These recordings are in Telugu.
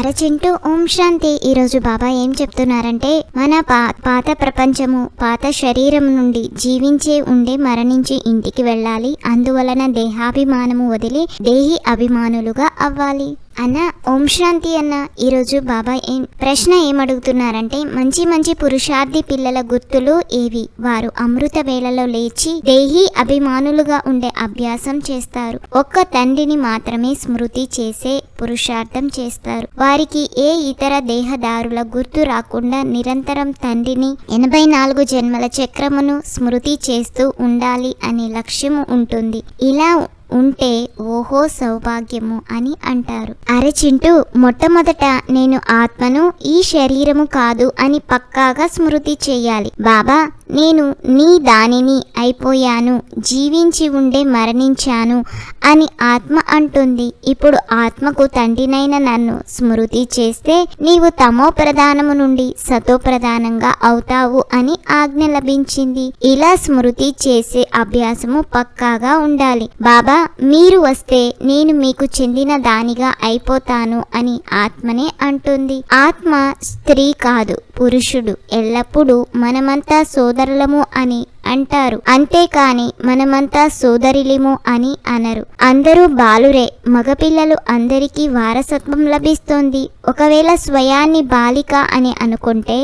అరచింటూ ఓం శాంతి. ఈరోజు బాబా ఏం చెప్తున్నారంటే మన పా పాత ప్రపంచము పాత శరీరం నుండి జీవించే ఉండే మరణించి ఇంటికి వెళ్ళాలి. అందువలన దేహాభిమానము వదిలి దేహి అభిమానులుగా అవ్వాలి. అన్న ఓం శాంతి అన్న ఈరోజు బాబా ఏం ప్రశ్న ఏమడుగుతున్నారంటే మంచి మంచి పురుషార్థి పిల్లల గుర్తులు ఏవి? వారు అమృత వేళలో లేచి దేహి అభిమానులుగా ఉండే అభ్యాసం చేస్తారు. ఒక్క తండ్రిని మాత్రమే స్మృతి చేసే పురుషార్థం చేస్తారు. వారికి ఏ ఇతర దేహదారుల గుర్తు రాకుండా నిరంతరం తండ్రిని ఎనభై నాలుగు జన్మల చక్రమును స్మృతి చేస్తూ ఉండాలి అనే లక్ష్యము ఉంటుంది. ఇలా ఉంటే ఓహో సౌభాగ్యము అని అంటారు. అరచింటూ మొట్టమొదట నేను ఆత్మను ఈ శరీరము కాదు అని పక్కాగా స్మృతి చేయాలి. బాబా నేను నీ దానిని అయిపోయాను జీవించి ఉండే మరణించాను అని ఆత్మ అంటుంది. ఇప్పుడు ఆత్మకు తండ్రినైన నన్ను స్మృతి చేస్తే నీవు తమో ప్రధానము నుండి సతో ప్రధానంగా అవుతావు అని ఆజ్ఞ లభించింది. ఇలా స్మృతి చేసే అభ్యాసము పక్కాగా ఉండాలి. బాబా మీరు వస్తే నేను మీకు చెందిన దానిగా అయిపోతాను అని ఆత్మనే అంటుంది. ఆత్మ స్త్రీ కాదు. పురుషుడు ఎల్లప్పుడూ మనమంతా సోదరులము అని అంటారు. అంతేకాని మనమంతా సోదరిలిము అని అనరు. అందరూ బాలురే మగపిల్లలు అందరికీ వారసత్వం లభిస్తోంది. ఒకవేళ స్వయాన్ని బాలిక అని అనుకుంటే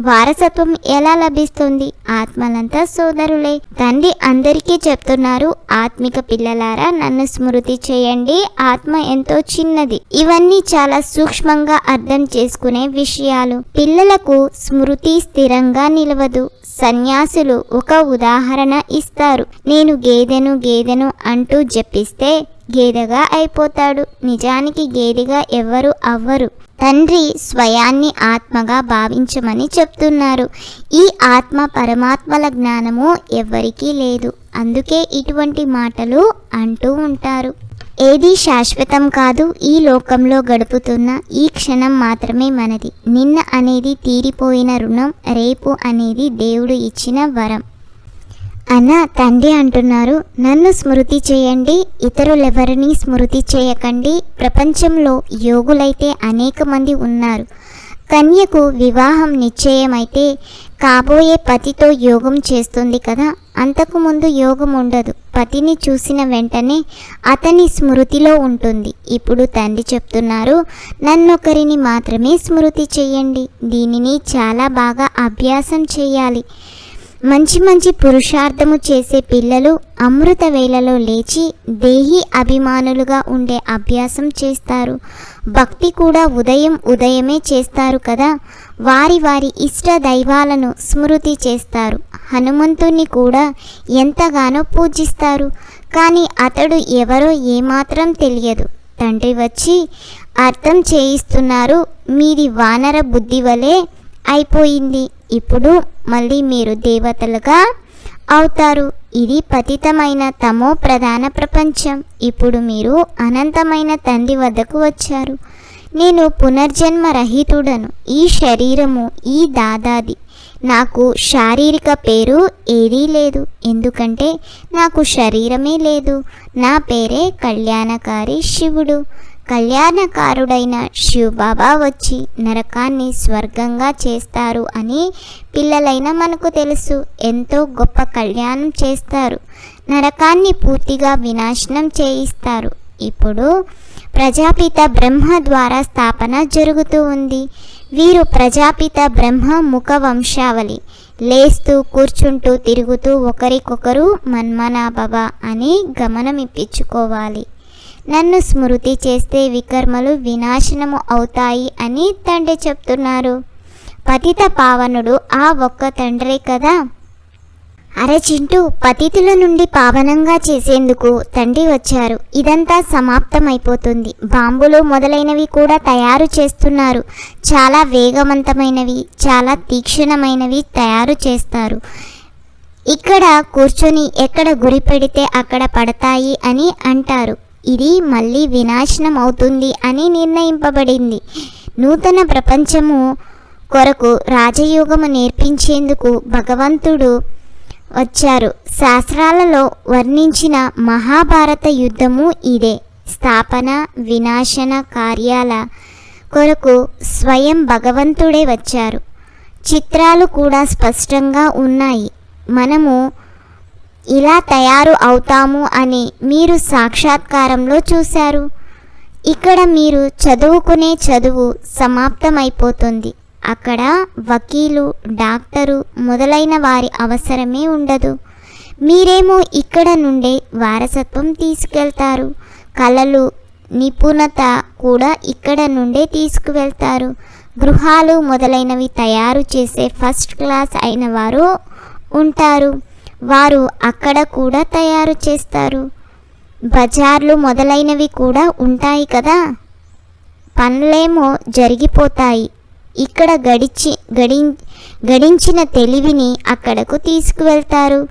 వారసత్వం ఎలా లభిస్తుంది? ఆత్మలంతా సోదరులే. తండ్రి అందరికీ చెప్తున్నారు ఆత్మిక పిల్లలారా నన్ను స్మృతి చేయండి. ఆత్మ ఎంతో చిన్నది. ఇవన్నీ చాలా సూక్ష్మంగా అర్థం చేసుకునే విషయాలు. పిల్లలకు స్మృతి స్థిరంగా నిలవదు. సన్యాసులు ఒక ఉదాహరణ ఇస్తారు. నేను గేదెను గేదెను అంటూ జపిస్తే గేదెగా అయిపోతాడు. నిజానికి గేదెగా ఎవ్వరు అవ్వరు. తండ్రి స్వయాన్ని ఆత్మగా భావించమని చెప్తున్నారు. ఈ ఆత్మ పరమాత్మల జ్ఞానము ఎవ్వరికీ లేదు. అందుకే ఇటువంటి మాటలు అంటూ ఉంటారు. ఏది శాశ్వతం కాదు. ఈ లోకంలో గడుపుతున్న ఈ క్షణం మాత్రమే మనది. నిన్న అనేది తీరిపోయిన రుణం రేపు అనేది దేవుడు ఇచ్చిన వరం. అన్న తండ్రి అంటున్నారు నన్ను స్మృతి చేయండి ఇతరులెవరిని స్మృతి చేయకండి ప్రపంచంలో యోగులైతే అనేక మంది ఉన్నారు. కన్యకు వివాహం నిశ్చయమైతే కాబోయే పతితో యోగం చేస్తుంది కదా అంతకుముందు యోగం ఉండదు. పతిని చూసిన వెంటనే అతని స్మృతిలో ఉంటుంది. ఇప్పుడు తండ్రి చెప్తున్నారు నన్నొకరిని మాత్రమే స్మృతి చేయండి దీనిని చాలా బాగా అభ్యాసం చేయాలి. మంచి మంచి పురుషార్థము చేసే పిల్లలు అమృత వేళలో లేచి దేహి అభిమానులుగా ఉండే అభ్యాసం చేస్తారు. భక్తి కూడా ఉదయం ఉదయమే చేస్తారు కదా? వారి వారి ఇష్ట దైవాలను స్మృతి చేస్తారు. హనుమంతుణ్ణి కూడా ఎంతగానో పూజిస్తారు. కానీ అతడు ఎవరో ఏమాత్రం తెలియదు. తండ్రి వచ్చి అర్థం చేయిస్తున్నారు మీది వానర బుద్ధి వలె అయిపోయింది. ఇప్పుడు మళ్ళీ మీరు దేవతలుగా అవుతారు. ఇది పతితమైన తమో ప్రధాన ప్రపంచం. ఇప్పుడు మీరు అనంతమైన తండ్రి వద్దకు వచ్చారు. నేను పునర్జన్మ రహితుడను. ఈ శరీరము ఈ దాదాది. నాకు శారీరక పేరు ఏదీ లేదు. ఎందుకంటే నాకు శరీరమే లేదు. నా పేరే కళ్యాణకారి శివుడు. కళ్యాణకారుడైన శివబాబా వచ్చి నరకాన్ని స్వర్గంగా చేస్తారు అని పిల్లలైన మనకు తెలుసు. ఎంతో గొప్ప కళ్యాణం చేస్తారు. నరకాన్ని పూర్తిగా వినాశనం చేయిస్తారు. ఇప్పుడు ప్రజాపిత బ్రహ్మ ద్వారా స్థాపన జరుగుతూ ఉంది. వీరు ప్రజాపిత బ్రహ్మ ముఖ వంశావళి లేస్తూ కూర్చుంటూ తిరుగుతూ ఒకరికొకరు మన్మనాభవ అని గమనం ఇప్పించుకోవాలి నన్ను స్మృతి చేస్తే వికర్మలు వినాశనము అవుతాయి అని తండ్రి చెప్తున్నారు. పతిత పావనుడు ఆ ఒక్క తండ్రే కదా? అరచింటూ పతితుల నుండి పావనంగా చేసేందుకు తండ్రి వచ్చారు. ఇదంతా సమాప్తమైపోతుంది. బాంబులు మొదలైనవి కూడా తయారు చేస్తున్నారు. చాలా వేగవంతమైనవి చాలా తీక్షణమైనవి తయారు చేస్తారు. ఇక్కడ కూర్చొని ఎక్కడ గురి పెడితే అక్కడ పడతాయి అని అంటారు. ఇది మళ్ళీ వినాశనం అవుతుంది అని నిర్ణయింపబడింది. నూతన ప్రపంచము కొరకు రాజయోగము నేర్పించేందుకు భగవంతుడు వచ్చారు. శాస్త్రాలలో వర్ణించిన మహాభారత యుద్ధము ఇదే. స్థాపన వినాశన కార్యాల కొరకు స్వయం భగవంతుడే వచ్చారు. చిత్రాలు కూడా స్పష్టంగా ఉన్నాయి. మనము ఇలా తయారు అవుతాము అని మీరు సాక్షాత్కారంలో చూశారు. ఇక్కడ మీరు చదువుకునే చదువు సమాప్తమైపోతుంది. అక్కడ వకీలు డాక్టరు మొదలైన వారి అవసరమే ఉండదు. మీరేమో ఇక్కడ నుండే వారసత్వం తీసుకెళ్తారు. కళలు నిపుణత కూడా ఇక్కడ నుండే తీసుకువెళ్తారు. గృహాలు మొదలైనవి తయారు చేసే ఫస్ట్ క్లాస్ అయిన వారు ఉంటారు. వారు అక్కడ కూడా తయారు చేస్తారు. బజార్లు మొదలైనవి కూడా ఉంటాయి కదా? పనులేమో జరిగిపోతాయి. ఇక్కడ గడిచి గడి గడించిన తెలివిని అక్కడకు తీసుకువెళ్తారు.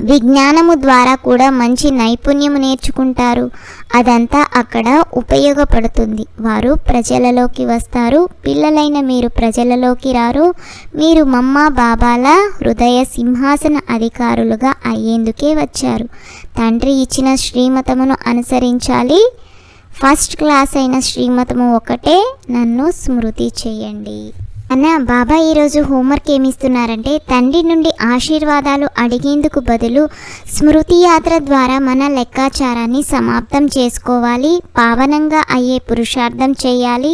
విజ్ఞానము ద్వారా కూడా మంచి నైపుణ్యము నేర్చుకుంటారు. అదంతా అక్కడ ఉపయోగపడుతుంది. వారు ప్రజలలోకి వస్తారు. పిల్లలైన మీరు ప్రజలలోకి రారు. మీరు మమ్మ బాబాల హృదయ సింహాసన అధికారులుగా అయ్యేందుకే వచ్చారు. తండ్రి ఇచ్చిన శ్రీమతమును అనుసరించాలి. ఫస్ట్ క్లాస్ అయిన శ్రీమతము ఒకటే. నన్ను స్మృతి చేయండి. అన్న బాబా ఈరోజు హోంవర్క్ ఏమిస్తున్నారంటే తండ్రి నుండి ఆశీర్వాదాలు అడిగేందుకు బదులు స్మృతి యాత్ర ద్వారా మన లెక్కాచారాన్ని సమాప్తం చేసుకోవాలి పావనంగా అయ్యే పురుషార్థం చేయాలి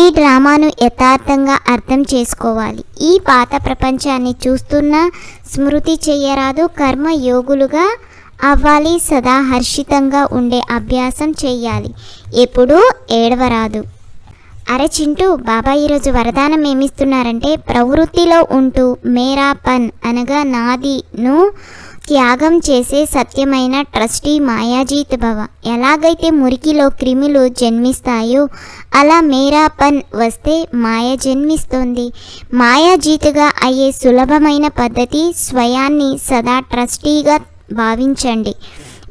ఈ డ్రామాను యథార్థంగా అర్థం చేసుకోవాలి. ఈ పాత ప్రపంచాన్ని చూస్తున్న స్మృతి చేయరాదు కర్మ యోగులుగా అవ్వాలి సదా హర్షితంగా ఉండే అభ్యాసం చేయాలి ఎప్పుడూ ఏడవరాదు. అరే చింటూ బాబా ఈరోజు వరదానం ఏమిస్తున్నారంటే ప్రవృత్తిలో ఉంటూ మేరా పన్ అనగా నాదిను త్యాగం చేసే సత్యమైన ట్రస్టీ మాయాజీత్ భవ. ఎలాగైతే మురికిలో క్రిములు జన్మిస్తాయో అలా మేరా పన్ వస్తే మాయ జన్మిస్తోంది. మాయాజీతుగా అయ్యే సులభమైన పద్ధతి స్వయాన్ని సదా ట్రస్టీగా భావించండి.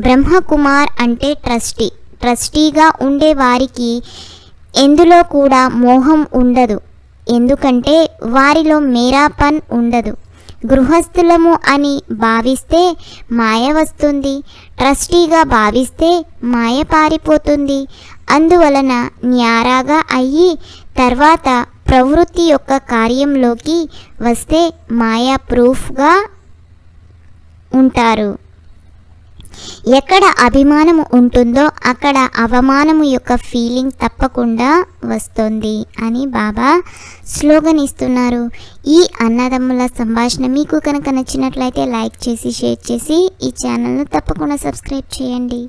బ్రహ్మకుమార్ అంటే ట్రస్టీ. ట్రస్టీగా ఉండే వారికి ఎందులో కూడా మోహం ఉండదు. ఎందుకంటే వారిలో మేరాపన్ ఉండదు. గృహస్థులము అని భావిస్తే మాయ వస్తుంది. ట్రస్టీగా భావిస్తే మాయ పారిపోతుంది. అందువలన న్యారాగా అయ్యి తర్వాత ప్రవృత్తి యొక్క కార్యంలోకి వస్తే మాయా ప్రూఫ్గా ఉంటారు. ఎక్కడ అభిమానము ఉంటుందో అక్కడ అవమానము యొక్క ఫీలింగ్ తప్పకుండా వస్తుంది అని బాబా స్లోగన్ ఇస్తున్నారు. ఈ అన్నదమ్ముల సంభాషణ మీకు కనుక నచ్చినట్లయితే లైక్ చేసి షేర్ చేసి ఈ ఛానల్ను తప్పకుండా సబ్స్క్రైబ్ చేయండి.